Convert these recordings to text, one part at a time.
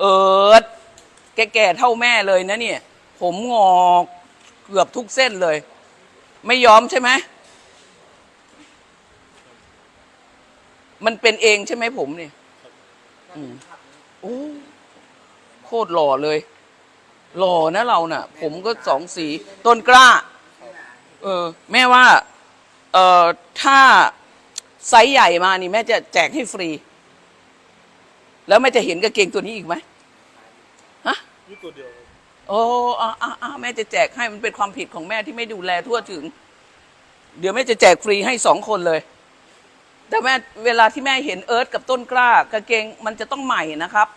เอิร์ดแก่ๆเท่าแม่เลยนะเนี่ย ผมงอกเกือบทุกเส้นเลย ไม่ยอมใช่ไหมมันเป็นเองใช่ไหมผมเนี่ยโอ้โคตรหล่อเลย หล่อนะเราน่ะ ผมก็สองสี ต้นกล้า เออ แม่ว่า เอ่อ ถ้าไซส์ใหญ่มานี่แม่จะแจกให้ฟรี แล้วแม่จะเห็นกางเกงตัวนี้อีกไหมฮะนี่ตัวเดียวโอ้อ่าอ่าอ่าแม่จะแจกให้มันเป็นความผิดของแม่ที่ไม่ดูแลทั่วถึง เดี๋ยวแม่จะแจกฟรีให้สองคนเลย แต่แม่เวลาที่แม่เห็นเอิร์ธกับต้นกล้ากางเกงมันจะต้องใหม่นะครับ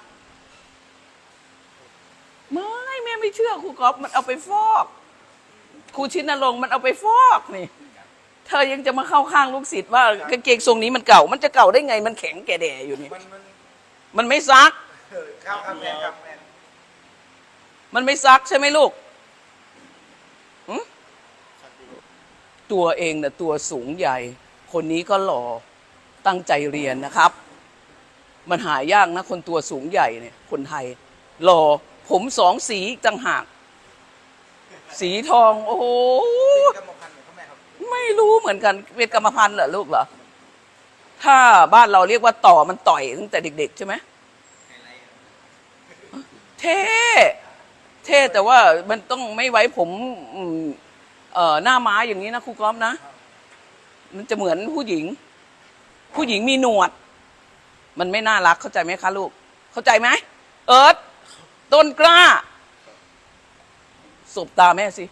ไม่แม่ไม่เชื่อครูกอล์ฟมันเอาไปฟอกครูชินนรงค์มันเอาไปฟอกนี่ เธอยังจะมาเข้าข้างลูกศิษย์ว่ากางเกงทรงนี้มันเก่า มันจะเก่าได้ไงมันแข็งแก่แด่อยู่นี่มันมัน มันไม่ซักเออครับครับแม่ครับแม่มันไม่ซักใช่ไหมลูกหึตัวเองนะตัวสูงใหญ่ คนนี้ก็หล่อตั้งใจเรียนนะครับ มันหายากนะ คนตัวสูงใหญ่เนี่ย คนไทย หล่อผมสองสีอีกต่างหาก สีทอง โอ้โหกรรมพันธุ์ของพ่อแม่ครับไม่รู้เหมือนกันเป็นกรรมพันธุ์เหรอลูกเหรอ ถ้าบ้านเราเรียกว่าต่อมันต่อยตั้งแต่เด็ก ๆ ใช่ไหมเท่เท่แต่ว่ามันต้องไม่ไว้ผมเอ่อหน้าม้าอย่างนี้นะครูก๊อฟนะ มันจะเหมือนผู้หญิง ผู้หญิงมีหนวด มันไม่น่ารักเข้าใจไหมคะลูก เข้าใจไหมเอิร์ธต้นกล้าสบตาแม่สิ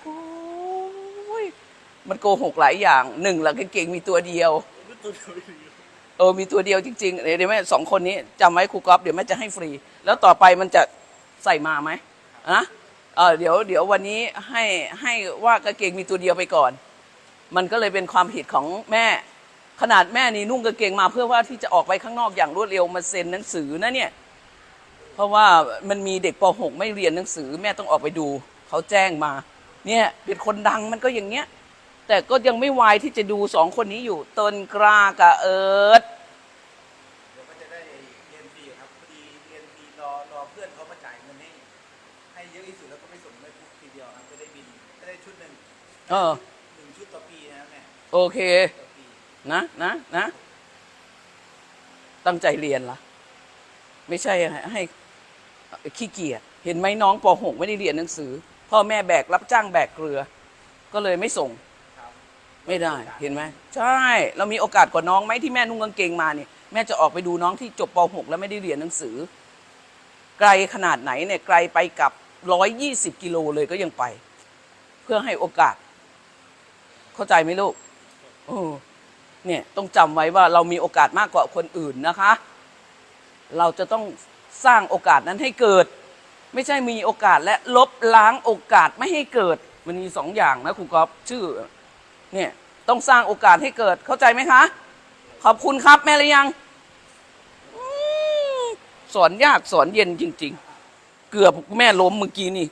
โอ้ย มันโกหกหลายอย่างหนึ่งหละกางเกงมีตัวเดียวเออมีตัวเดียวจริงๆเดี๋ยวเดี๋ยวแม่สองคนนี้จำไว้ครูก๊อฟเดี๋ยวแม่จะให้ฟรี แล้วต่อไปมันจะใส่มาไหมอะเออเดี๋ยวเดี๋ยววันนี้ให้ให้ว่ากางเกงมีตัวเดียวไปก่อน มันก็เลยเป็นความผิดของแม่ ขนาดแม่นี่นุ่งกางเกงมา เพื่อว่าที่จะออกไปข้างนอกอย่างรวดเร็วมาเซ็นหนังสือนะเนี่ย เพราะว่ามันมีเด็กป .6 ไม่เรียนหนังสือ แม่ต้องออกไปดู เขาแจ้งมา เนี่ยเป็นคนดังมันก็อย่างเงี้ย แต่ก็ยังไม่วายที่จะดูสองคนนี้อยู่ต้นกล้ากับเอิร์ธเดี๋ยวก็จะได้เรียนฟรีครับพอดีเรียนฟรีรอรอเพื่อนเขามาจ่ายเงินให้ให้เยอะที่สุดแล้วก็ไม่ส่งไม่ทุกทีเดียวครับจะได้บินจะได้ชุดหนึ่งเออหนึ่งชุดต่อปีนะครับแม่โอเค ต่อปีนะนะนะตั้งใจเรียนละไม่ใช่ให้ให้ขี้เกียจเห็นไหมน้องป .6 ไม่ได้เรียนหนังสือ พ่อแม่แบกรับจ้างแบกเกลือ ก็เลยไม่ส่งครับ ไม่ได้เห็นไหมใช่เรามีโอกาสกว่าน้องไหมที่แม่นุ่งกางเกงมาเนี่ยแม่จะออกไปดูน้องที่จบป .6 แล้วไม่ได้เรียนหนังสือ ไกลขนาดไหนเนี่ยไกลไปกับร้อยยี่สิบกิโลเลยก็ยังไป เพื่อให้โอกาส เข้าใจไหมลูกโอ้เนี่ยต้องจำไว้ว่าเรามีโอกาสมากกว่าคนอื่นนะคะ เราจะต้องสร้างโอกาสนั้นให้เกิด ไม่ใช่มีโอกาสและลบล้างโอกาสไม่ให้เกิด มันมีสองอย่างนะครูกอฟชื่อ เนี่ยต้องสร้างโอกาสให้เกิดเข้าใจไหมคะ ขอบคุณครับแม่หรือยังอสอนยากสอนเย็นจริง ๆ เกือบแม่ล้มเมื่อกี้นี่